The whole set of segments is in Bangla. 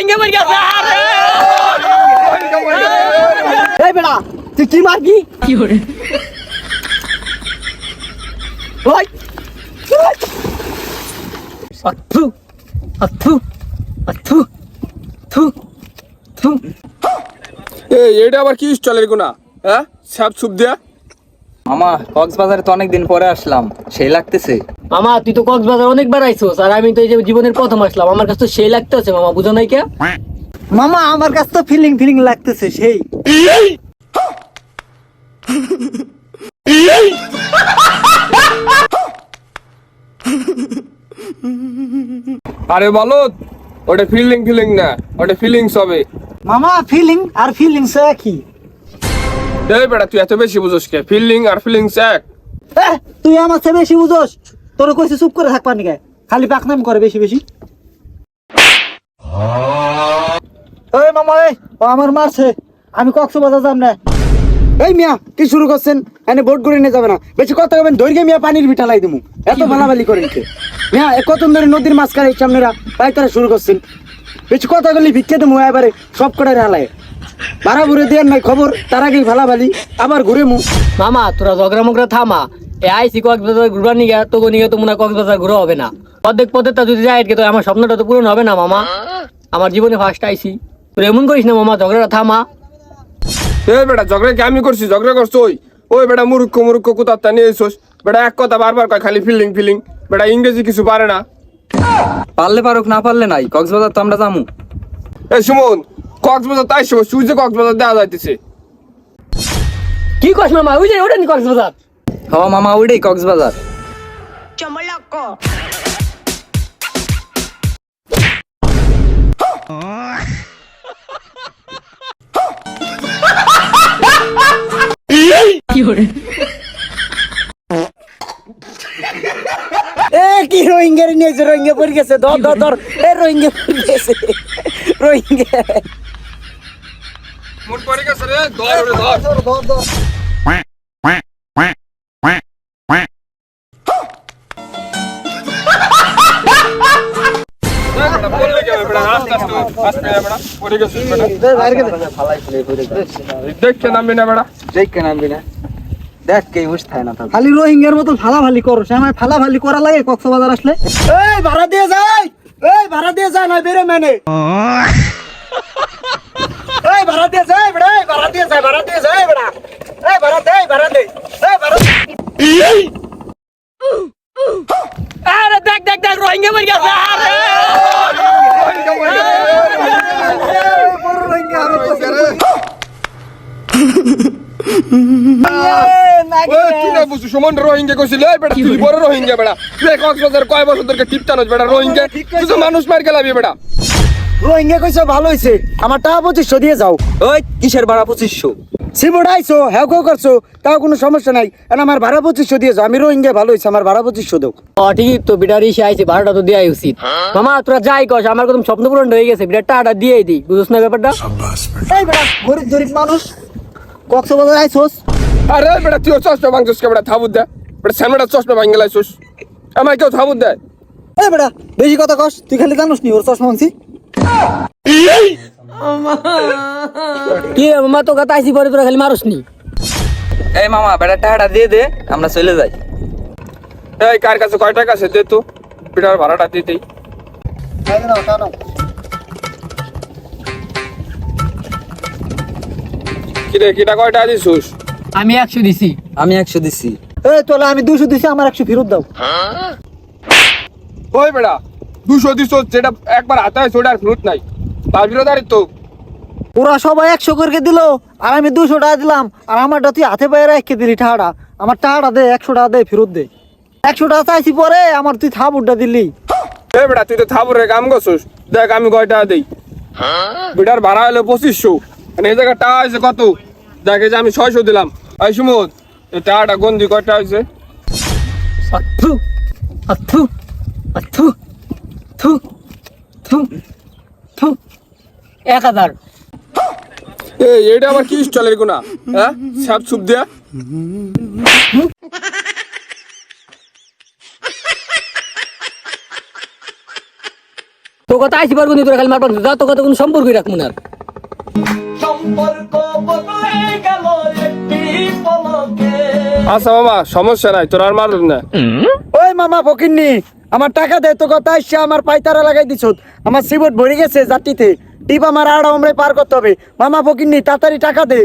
রোহিঙ্গা মরে গেছে এই বেড়া তুই কি মারবি? কি করে ওই আথু আথু আথু থু থু এই এটা আবার কি চলের গুনা হ্যাঁ স্যাপ সুপ দিয়া? মামা কক্সবাজারে তো অনেকদিন পরে আসলাম সেই লাগতেছে। মামা তুই তো কক্সবাজার অনেকবার আইছোস আর আমি তো এই যে জীবনের প্রথম আসলাম। আমার কাছে তো সেই লাগতেছে মামা বুঝো নাই কে? মামা আমার কাছে তো ফিলিং ফিলিং লাগতেছে সেই। আরে বলো ওটা ফিলিং ফিলিং না ওটা ফিলিংস হবে। মামা ফিলিং আর ফিলিংস একই। এই বেটা তুই এত বেশি বুঝোস কে? ফিলিং আর ফিলিংস এক। তুই আমার চেয়ে বেশি বুঝোস? তোর কইছে চুপ করে থাকবার নিকে? খালি পাকনাম করে বেশি বেশি। ওই মামা এই ও আমার মারছে। আমি কক্সবাজার যাব না। এই মিয়া কি শুরু করছেন? এনে বোট করে নিয়ে যাবে না। বেশি কথা কবেন ধৈর্য মিয়া পানির ভিটা লাই দেবো এত ভালাভালি করেন কে? মিয়া এ কত ধরে নদীর মাছ মাঝখানে সামনেরা পাই তারা শুরু করছেন? বেশি কথা বললি ভিক্ষে দেবো এবারে সব কটাই হালায় ভাড়া ঘুরে দেওয়ার নাই খবর তার আগেই ভালাভালি আবার ঘুরে মু মামা তোরা ঝগড়া মগরা থামা। আইসি কক্সবাজার তোকে নিগে তো মনে কক্সবাজার ঘুরে হবে না। অর্ধেক পথেরটা যদি যায় তো আমার স্বপ্নটা তো পূরণ হবে না মামা। আমার জীবনে ফার্স্ট আইসি তোর এমন করিস না মামা ঝগড়াটা থামা। এই বেটা ঝগড়া কি আমি করছি? ঝগড়া করছ ওই? ওই বেটা মুরুক্ষ মুরুক্ষ কুতারটা নিয়ে এসোস? বেটা এক কথা বারবার কয় খালি ফিলিং ফিলিং বেটা ইংরেজি কিছু পারে না। পারলে পারুক না পারলে নাই। কক্সবাজার তো আমরা যামু। এই সুমন কক্সবাজার তাই সময় সূর্য কক্সবাজার দেওয়া যাইতেছে। কি কস মামা? ওই যে ওটা নি কক্সবাজার? হওয়া মামা ওইটাই কক্সবাজার Chomoloco. এ কি রোহিঙ্গার নিয়েছে রোহিঙ্গা পড়ে গেছে ধর ধর ধর এ রোহিঙ্গা পড়ে গেছে রোহিঙ্গা মোট পড়ে গেছে রে ধর ওরে ধর এই খালি রোহিঙ্গার মতো ফালাফালি করো সে আমার ফালাফালি করা লাগে কক্সবাজার আসলে। এই ভাড়া দিয়ে যায় এই ভাড়া দিয়ে যায় না বেরো মেনে। এই ভাড়া দিয়ে যায় বেড়া এই ভাড়া দিয়ে যায় ভাড়া দিয়ে যায় বেড়া এই ভাড়া দে ভাড়া দে। এই ভাড়া আরে দেখ দেখ দেখ রোহিঙ্গা মরে গেছে ওই কি না বুঝছিস সুমন রোহিঙ্গা কইছিল এই বেটা তুই বড় রোহিঙ্গা বেটা। তুই কক্সবাজার কয় বছর ধরে টিপটানোস বেটা রোহিঙ্গা? তুই তো মানুষ মার গেলাবি বেটা। রোহিঙ্গা কইছো ভালো হইছে। আমার টাকা পঁচিশশো দিয়ে যাও। ওই কিসের ভাড়া পঁচিশশো? সিমোড আইছো হ্যাঁ কেউ করছ তাও কোনো সমস্যা নাই। এখন আমার ভাড়া পঁচিশশো দিয়ে যাও। আমি রোহিঙ্গা ভালো হইছে আমার ভাড়া পঁচিশশো দাও। ও ঠিকই তো বিটার ইসে আইছে ভাড়াটা তো দেওয়াই উচিত। মামা তোরা যাই কস আমার কদম স্বপ্ন পূরণ হয়ে গেছে বিটার টাকাটা দিয়েই দিই বুঝছ না ব্যাপারটা? এই বেড়া গরিব গরিব মানুষ কক্সবাজার আইছোস আরে বেটা তুই চশমা ভাঙছিস কে বেটা? থাবুত দে। বেটা সামনেটা চশমা ভাঙ গেলাইছিস আমার কেউ থাবুত দেয় এই বেড়া বেশি কথা কস তুই খালি জানোস নি ওর চশমা ভাঙছি? কি মামা তো কথা আইসি পরে তোরা খালি মারুস নি। এই মামা বেটা টাকাটা দিয়ে দে আমরা চলে যাই। এই কার কাছে কয় টাকা আছে দে তো। বেটার ভাড়াটা দিতেই কিরে কিটা কয়টা দিছিস? আমি একশো দিছি। আমি একশো দিছি। এই তোলা আমি দুশো দিছি আমার একশো ফেরত দাও। ওই বেড়া দুশো দুশো যেটা একবার হাতে হয় সেটা আর ফেরত নাই। তার বিরোধারি তো ওরা সবাই একশো করে দিল আর আমি দুশো টাকা দিলাম। আর আমারটা তুই হাতে পায়ে রেখে দিলি টাকাটা। আমার টাকাটা দে একশো টাকা দে ফেরত দে। একশো টাকা চাইছি পরে আমার তুই থাপুরটা দিলি। এই বেটা তুই তো থাবরে কাম করছিস। দেখ আমি কয় টাকা দেই। বেটার ভাড়া হলো পঁচিশশো। মানে এই জায়গায় টাকা হয়েছে কত? দেখে যে আমি ছয়শো দিলাম। এই এই টাকাটা গন্দি কয়টা হয়েছে? আথু আথু আথু থু থু থু এক হাজার। এই এটা আবার কি স্টলের গুনা হ্যাঁ? সাপ সুপ দিয়া। তো কথা আইসি পারব নি তোরা খালি মারপান যা তো কথা কোনো সম্পর্কই রাখব না আচ্ছা মামা সমস্যা নাই তোর আর মারুন না। ওই মামা ফকিন্নি আমার টাকা দে তো কথা আসছে আমার পাইতারা লাগাই দিছ। আমার সিবট ভরে গেছে জাতিতে। টিপ আমার আড়া আমরে পার করতে হবে। মামা ফকিন্নি তাড়াতাড়ি টাকা দে।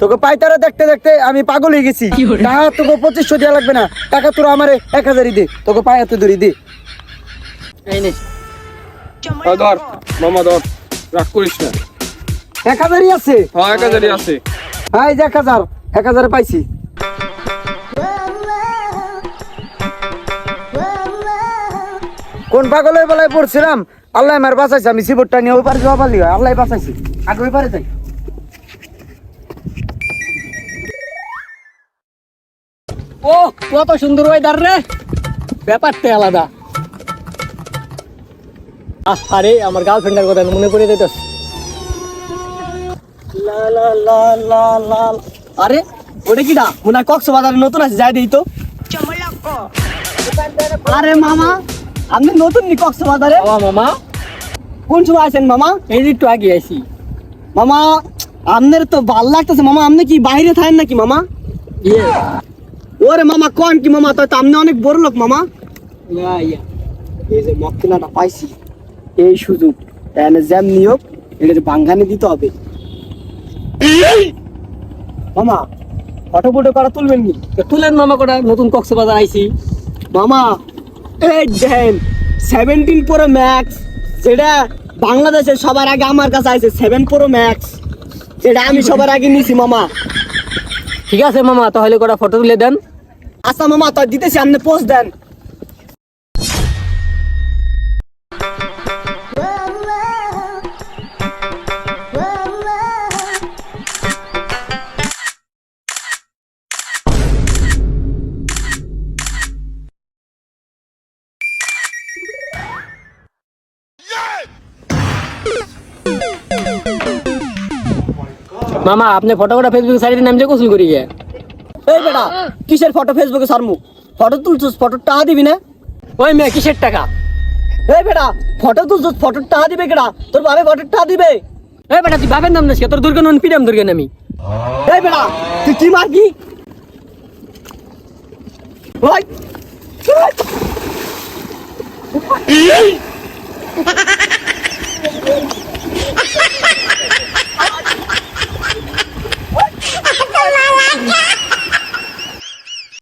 তোকে পাইতারা দেখতে দেখতে আমি পাগল হয়ে গেছি। টাকা তোকে পঁচিশশো দেওয়া লাগবে না। টাকা তোরা আমারে এক হাজারই দে। তোকে পায়ে হাতে ধরি দে। এই নে। ধর মামা ধর রাগ করিস না। এক হাজারই আছে? হ্যাঁ এক হাজারই আছে। হ্যাঁ এই যে এক হাজার এক হাজারে পাইছি। কোন পাগলের বেলায় পড়ছিলাম? আল্লাহ আমার বাঁচাইছে আমি সিবরটা নিয়ে ওই পারে যাওয়া পারলি আল্লাহ বাঁচাইছি। আগে ওই পারে যাই। ও কত সুন্দর ওয়েদার রে। ব্যাপারটা আলাদা। আহ, আরে আমার গার্লফ্রেন্ডের কথা মনে পড়ে যেতেছ আরে ওটা কি না? মনে হয় কক্সবাজার নতুন আছে যাই দিই তো। আরে মামা আপনি নতুন নি কক্সবাজারে? মামা কোন সময় আছেন মামা? এই যে একটু আগে আইসি মামা আপনার তো ভালো লাগতেছে। মামা আপনি কি বাইরে থাকেন নাকি মামা? ইয়ে। ওরে মামা কোন কি মামা? তো আপনি অনেক বড় লোক মামা। এই যে মক্কেলাটা পাইছি এই সুযোগ। এনে জ্যাম নিয়োগ এটা বাঙ্গানে দিতে হবে। মামা ফটো ফটো করা তুলবেন নি তুলেন মামা কটা নতুন কক্সবাজার আইসি মামা এই দেন সেভেন্টিন প্রো ম্যাক্স যেটা বাংলাদেশের সবার আগে আমার কাছে আছে সেভেন প্রো ম্যাক্স যেটা আমি সবার আগে নিছি মামা। ঠিক আছে মামা তাহলে কটা ফটো তুলে দেন। আচ্ছা মামা তো দিতেছি আপনি পোস্ট দেন। মামা আপনি ফটো কটা ফেসবুক সাইডে নাম যে গোসল করি গে এই বেটা কিসের ফটো ফেসবুকে সারমু? ফটো তুলছিস ফটো টাকা দিবি না? ওই মেয়ে কিসের টাকা? এই বেটা ফটো তুলছিস ফটো টাকা দিবে কেডা? তোর বাবে ফটো টাকা দিবে? এই বেটা তুই বাপের নাম না তোর দুর্গা নন পিরাম দুর্গা নামি। এই বেটা তুই কি মারবি? ওই Tumawag ka!